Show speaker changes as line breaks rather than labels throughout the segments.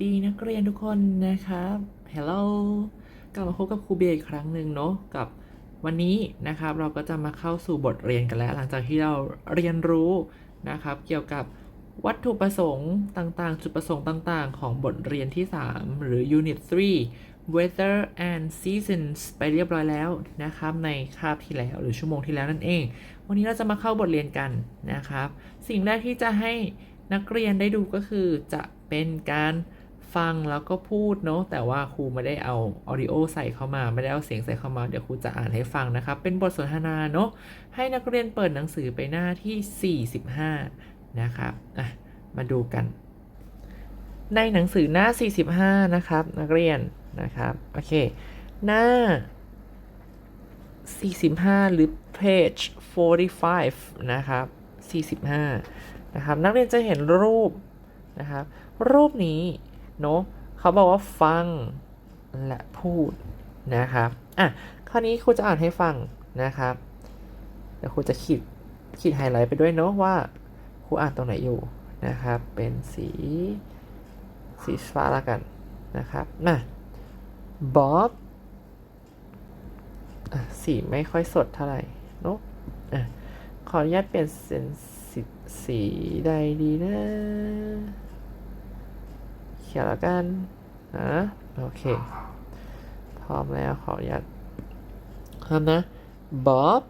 ดีนักเรียนทุกคนนะครับ Hello กลับมาพบกับครูเบียร์อีกครั้งหนึ่งเนาะกับวันนี้นะครับเราก็จะมาเข้าสู่บทเรียนกันแล้ว หลังจากที่เราเรียนรู้นะครับ เกี่ยวกับวัตถุประสงค์ต่างๆ จุดประสงค์ต่างๆ ของบทเรียนที่ 3 หรือ Unit 3 Weather and Seasons ไปเรียบร้อยแล้วนะครับในคาบที่แล้วหรือชั่วโมงที่แล้วนั่นเอง วันนี้เราจะมาเข้าบทเรียนกันนะครับ สิ่งแรกที่จะให้นักเรียนได้ดูก็คือจะเป็นการ ฟังแล้วก็พูดเนาะแต่ว่าครูไม่ได้เอาออดิโอใส่เข้ามา ไม่ได้เอาเสียงใส่เข้ามา เดี๋ยวครูจะอ่านให้ฟังนะครับ เป็นบทสนทนาเนาะให้นักเรียนเปิดหนังสือไปหน้าที่ 45 นะครับอะมาดูกัน ในหนังสือหน้า 45 นะครับ นักเรียนนะครับโอเค หน้า 45 หรือ page 45 นะครับ 45 นะครับ นักเรียนจะเห็นรูปนะครับรูปนี้ เนาะเขาบอกว่าฟังและพูดนะครับอะคราวนี้ครูจะอ่านให้ฟังนะครับเดี๋ยวครูจะขีดขีดไฮไลท์ไปด้วยเนาะว่าครูอ่านตรงไหนอยู่นะครับ เป็นสีสีฟ้าละกันนะครับมาบ๊อบสีไม่ค่อยสดเท่าไหร่เนาะอะขออนุญาตเปลี่ยนเป็นสีสีใดดีนะ ขียนแล้วกันนะโอเค พร้อมแล้วขออนุญาตทำนะ Bob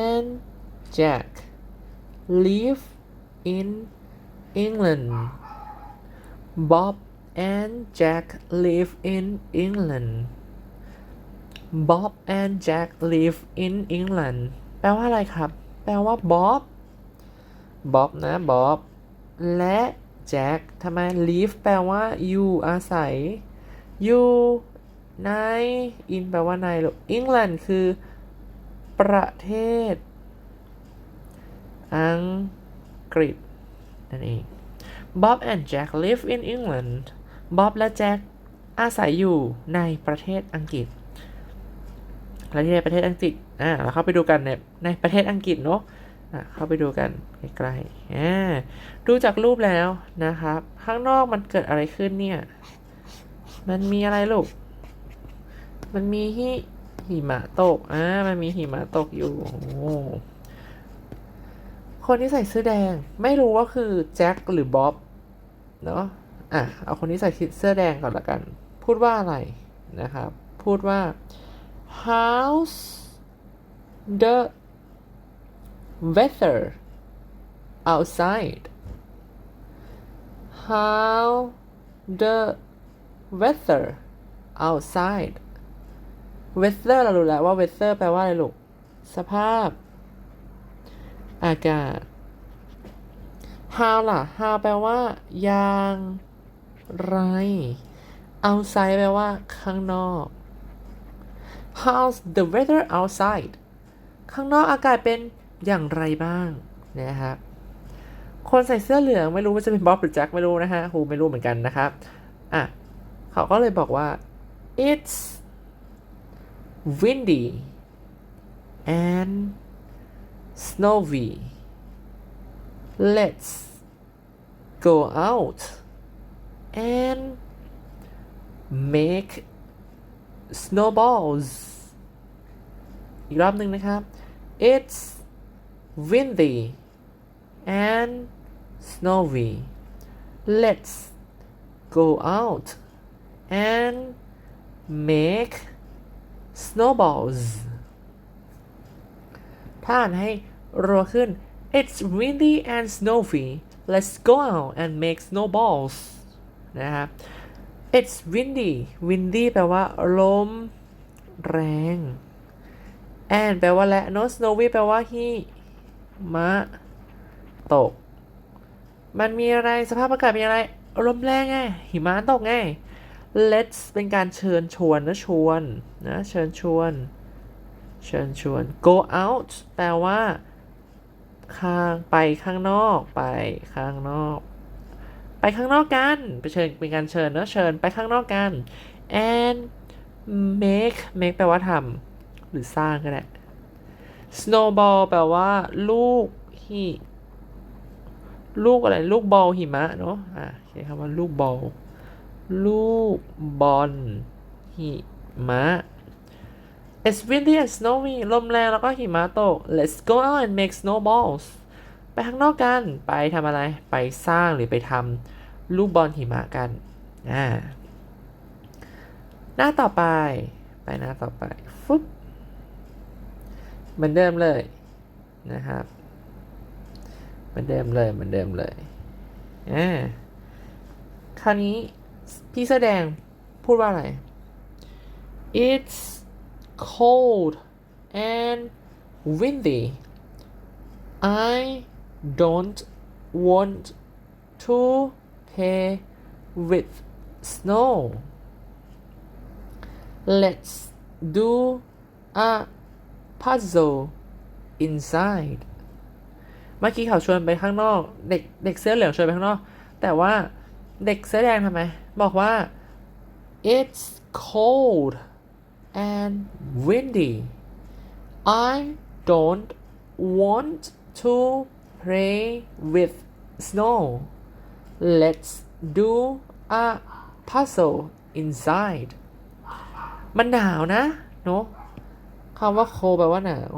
and Jack live in England Bob and Jack live in England Bob and Jack live in England แปลว่าอะไรครับ แปลว่า Bob Bob นะ Bob และ แจ็คทำไม live แปลว่าอยู่อาศัย อยู่ใน in แปลว่าในหรอ England คือ ประเทศ อังกฤษนั่นเอง Bob and Jack live in England Bob และแจ็คอาศัยอยู่ในประเทศอังกฤษ และที่ในประเทศอังกฤษ อ่า เราเข้าไปดูกันในในประเทศอังกฤษเนาะ เข้าไปดูกันใกล้ๆดูจากรูปแล้วนะครับ ข้างนอกมันเกิดอะไรขึ้นเนี่ย มันมีอะไรลูก มันมีหิหิมะตก อ่า มันมีหิมะตกอยู่ คนที่ใส่เสื้อแดง ไม่รู้ว่าคือแจ็คหรือบ๊อบ เนาะอะ เอาคนที่ใส่เสื้อแดงก่อนละกัน พูดว่าอะไรนะครับ พูดว่า how's the weather outside how the weather outside weather เรารู้แล้วว่า weather แปลว่าอะไรลูก สภาพ อากาศ how ล่ะ how แปลว่า อย่างไร outside แปลว่า ข้างนอก how's the weather outside ข้างนอกอากาศเป็น อย่างไรบ้างนะครับคนใส่เสื้อเหลืองไม่รู้ว่าจะเป็นบ๊อบหรือแจ็คไม่รู้นะฮะครูไม่รู้เหมือนกันนะครับอะเขาก็เลยบอกว่า it's windy and snowy let's go out and make snowballs อีกรอบหนึ่งนะครับ it's windy and snowy let's go out and make snowballs ถ้าอ่านให้รัวขึ้น it's windy and snowy let's go out and make snowballs นะครับ it's windy windy แปลว่าลมแรง and แปลว่าและ no snowy แปลว่าหิ มะ ตก มันมีอะไรสภาพอากาศเป็นอะไรลมแรงไงหิมะตกไง let's เป็นการเชิญชวนนะชวนนะเชิญชวน เชิญชวน go out แปลว่า ข้างไปข้างนอกไปข้างนอก ไปข้างนอกกันไปเชิญเป็นการเชิญนะเชิญไปข้างนอกกัน and make make แปลว่าทำหรือสร้างก็ได้ snowball แปลว่า ลูกหิลูกอะไร ลูกบอลหิมะเนาะอะใช้คำว่าลูกบอลลูกบอลหิมะ It's windy and snowy ลมแรงแล้วก็หิมะตก Let's go out and make snowballs ไปข้างนอกกัน ไปทำอะไร ไปสร้างหรือไปทำลูกบอลหิมะกัน อ่า หน้าต่อไป ไปหน้าต่อไป ฟึบ เหมือนเดิมเลยนะครับ เหมือนเดิมเลยเหมือนเดิมเลยอ่าคราวนี้พี่แสอแดงพูดว่าอะไร It's cold and windy I don't want to play with snow let's do a puzzle inside เมื่อกี้เขาชวนไปข้างนอก เด็กเด็กเสื้อเหลืองชวนไปข้างนอก แต่ว่าเด็กเสื้อแดงทำไม บอกว่า it's cold and windy I don't want to play with snow let's do a puzzle inside มันหนาวนะเนอะ คำว่าโคแปลว่าหนาว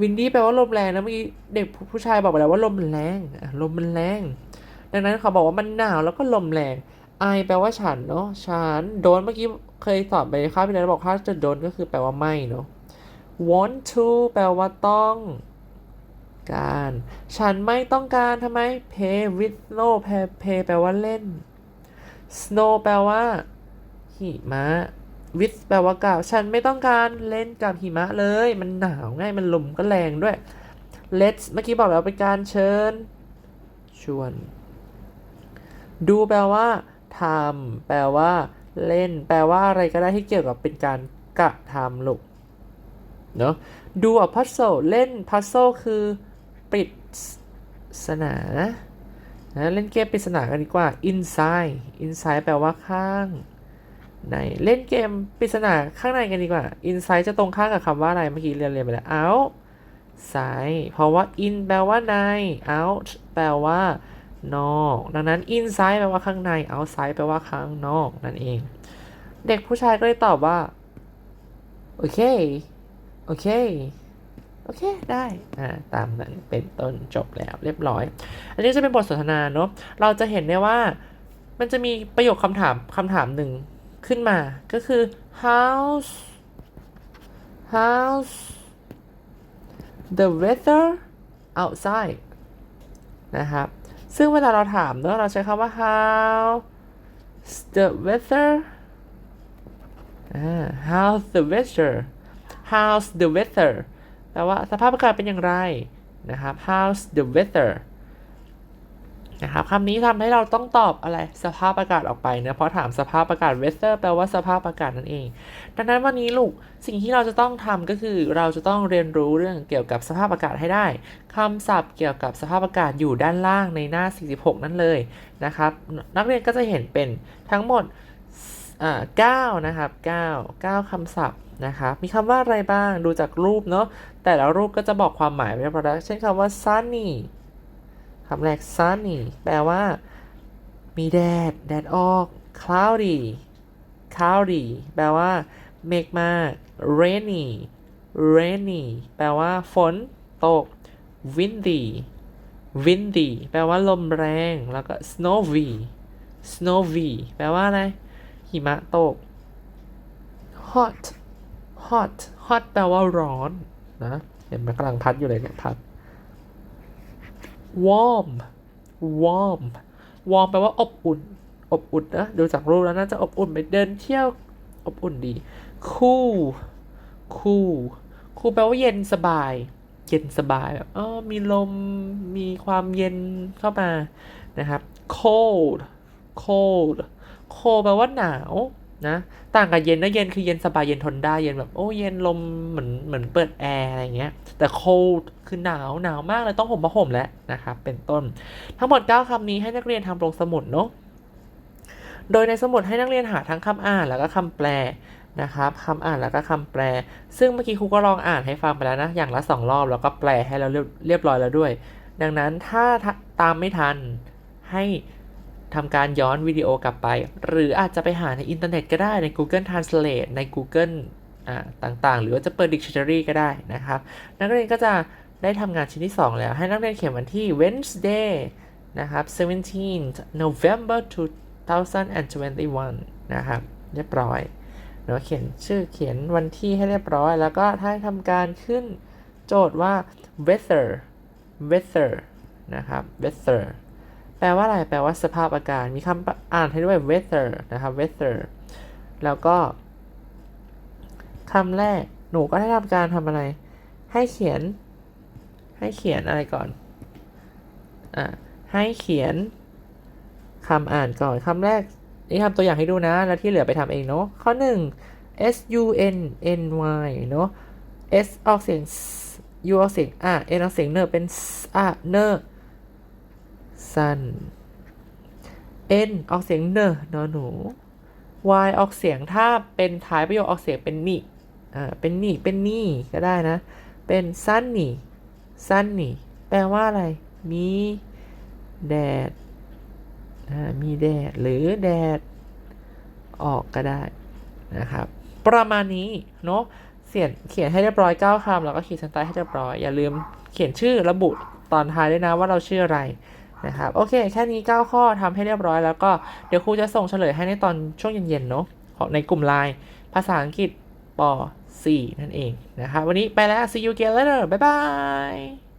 วินดี้แปลว่าลมแรงนะเมื่อกี้เด็กผู้ชายบอกไปแล้วว่าลมแรงลมมันแรง ดังนั้นเขาบอกว่ามันหนาวแล้วก็ลมแรง I แปลว่าฉันเนาะฉันโดนเมื่อกี้เคยสอบไปค่าบที่แล้วบอกถ้าจะโดนก็คือแปลว่าไม่เนาะ want to แปลว่าต้องการ ฉันไม่ต้องการทำไม play with snow play play แปลว่าเล่น snow แปลว่าหิมะ with แปลว่ากับฉันไม่ต้องการเล่นกับหิมะเลย มันหนาวง่าย มันลมก็แรงด้วย let's เมื่อกี้บอกแล้วเป็นการเชิญ ชวน ดูแปลว่าทำแปลว่า เล่น แปลว่าอะไรก็ได้ที่เกี่ยวกับเป็นการกระทำลูกเนาะดูอะพัซโซเล่นพัซโซคือปริศนานะเล่นเกมปริศนากันดีกว่า inside inside แปลว่าข้าง ในเล่นเกมปริศนาข้างในกันดีกว่า inside จะตรงข้ามกับคำว่าอะไรเมื่อกี้เรียนเรียนไปแล้ว out ไซเพราะว่า in แปลว่าใน out แปลว่านอก ดังนั้น inside แปลว่าข้างใน outside แปลว่าข้างนอกนั่นเอง เด็กผู้ชายก็เลยตอบว่า โอเค โอเค โอเค ได้ อ่า ตามนั้นเป็นต้นจบแล้วเรียบร้อย อันนี้จะเป็นบทสนทนาเนาะ เราจะเห็นได้ว่า มันจะมีประโยคคำถามคำถามหนึ่ง ขึ้นมาก็คือ how's how's the weather outside นะครับ ซึ่งเวลาเราถามเนอะเราใช้คำว่า how the weather how's the weather how's the weather แปลว่าสภาพอากาศเป็นอย่างไรนะครับ how's the weather นะครับคำนี้ทำให้เราต้องตอบอะไรสภาพอากาศออกไปเนะเพราะถามสภาพอากาศ weather แปลว่าสภาพอากาศนั่นเอง ดังนั้นวันนี้ลูกสิ่งที่เราจะต้องทำก็คือเราจะต้องเรียนรู้เรื่องเกี่ยวกับสภาพอากาศให้ได้คำศัพท์เกี่ยวกับสภาพอากาศอยู่ด้านล่างในหน้า 46 นั่นเลยนะครับนักเรียนก็จะเห็นเป็นทั้งหมดอ่า9นะครับ9 9คำศัพท์นะครับมีคำว่าอะไรบ้างดูจากรูปเนาะแต่ละรูปก็จะบอกความหมายไว้เรียบร้อแล้วเช่นคำว่า sunny คำแรก sunny แปลว่า มีแดด แดดออก cloudy cloudy แปลว่า เมฆมาก rainy rainy แปลว่า ฝนตก windy windy แปลว่า ลมแรง แล้วก็ snowy snowy แปลว่า อะไร หิมะตก hot hot hot แปลว่า ร้อน นะ เห็นไหมกำลังพัดอยู่เลยเนี่ย พัด warm warm warm แปลว่าอบอุ่น อบอุ่นนะ ดูจากรูปแล้วน่าจะอบอุ่นไปเดินเที่ยว อบอุ่นดี cool cool cool แปลว่าเย็นสบาย เย็นสบายแบบเออมีลม มีความเย็นเข้ามา นะครับ cold cold cold แปลว่าหนาว นะต่างกับเย็นนะเย็นคือเย็นสบายเย็นทนได้เย็นแบบโอ้เย็นลมเหมือนเหมือนเปิดแอร์อะไรเงี้ยแต่ cold คือหนาวหนาวมากเลยต้องห่มผ้าห่มแล้วนะครับเป็นต้น ทั้งหมด 9คำนี้ให้นักเรียนทำลงสมุดเนาะโดยในสมุดให้นักเรียนหาทั้งคำอ่านแล้วก็คำแปลนะครับคำอ่านแล้วก็คำแปล ซึ่งเมื่อกี้ครูก็ลองอ่านให้ฟังไปแล้วนะอย่างละสองรอบแล้วก็แปลให้เราเรียบเรียบร้อยแล้วด้วย ดังนั้นถ้าตามไม่ทันให้ ทำการย้อนวิดีโอกลับไป หรืออาจจะไปหาในอินเทอร์เน็ตก็ได้ใน Google Translate ใน Google ต่างๆ หรือว่าจะเปิด Dictionary ก็ได้นะครับ นักเรียนก็จะได้ทำงานชิ้นที่ 2 แล้ว ให้นักเรียนเขียนวันที่ Wednesday นะครับ 17 November 2021 นะครับ เรียบร้อยเนาะเขียนชื่อเขียนวันที่ให้เรียบร้อย แล้วก็ถ้าทำการขึ้นโจทย์ว่า weather weather นะครับ weather แปลว่าอะไร แปลว่าสภาพอากาศ มีคำอ่านให้ด้วย weather นะครับ weather แล้วก็คำแรก หนูก็ได้ทำการทำอะไร ให้เขียน ให้เขียนอะไรก่อน อ่า ให้เขียนคำอ่านก่อนคำแรก นี่ทำตัวอย่างให้ดูนะ แล้วที่เหลือไปทำเองเนาะ ข้อหนึ่ง S U N N Y เนาะ S ออกเสียง U ออกเสียงอะ N ออกเสียงเนอเป็น s อะเนอ sun N ออกเสียงเนอนอหนู Y ออกเสียงถ้าเป็นท้ายประโยคออกเสียงเป็นนี่อ่าเป็นนี่เป็นนี่ก็ได้นะ เป็น sunny sunny แปลว่าอะไร มีแดดอ่ามีแดดหรือแดดออกก็ได้นะครับ ประมาณนี้เนาะเขียนเขียนให้เรียบร้อย9คำแล้วก็ขีดเส้นใต้ให้เรียบร้อย อย่าลืมเขียนชื่อระบุตอนท้ายด้วยนะว่าเราชื่ออะไร นะครับโอเค แค่นี้ 9 ข้อทำให้เรียบร้อยแล้วก็เดี๋ยวครูจะส่งเฉลยให้ในตอนช่วงเย็นๆเนาะในกลุ่มไลน์ภาษาอังกฤษป .4 นั่นเองนะครับวันนี้ไปแล้ว see you again later บ๊ายบาย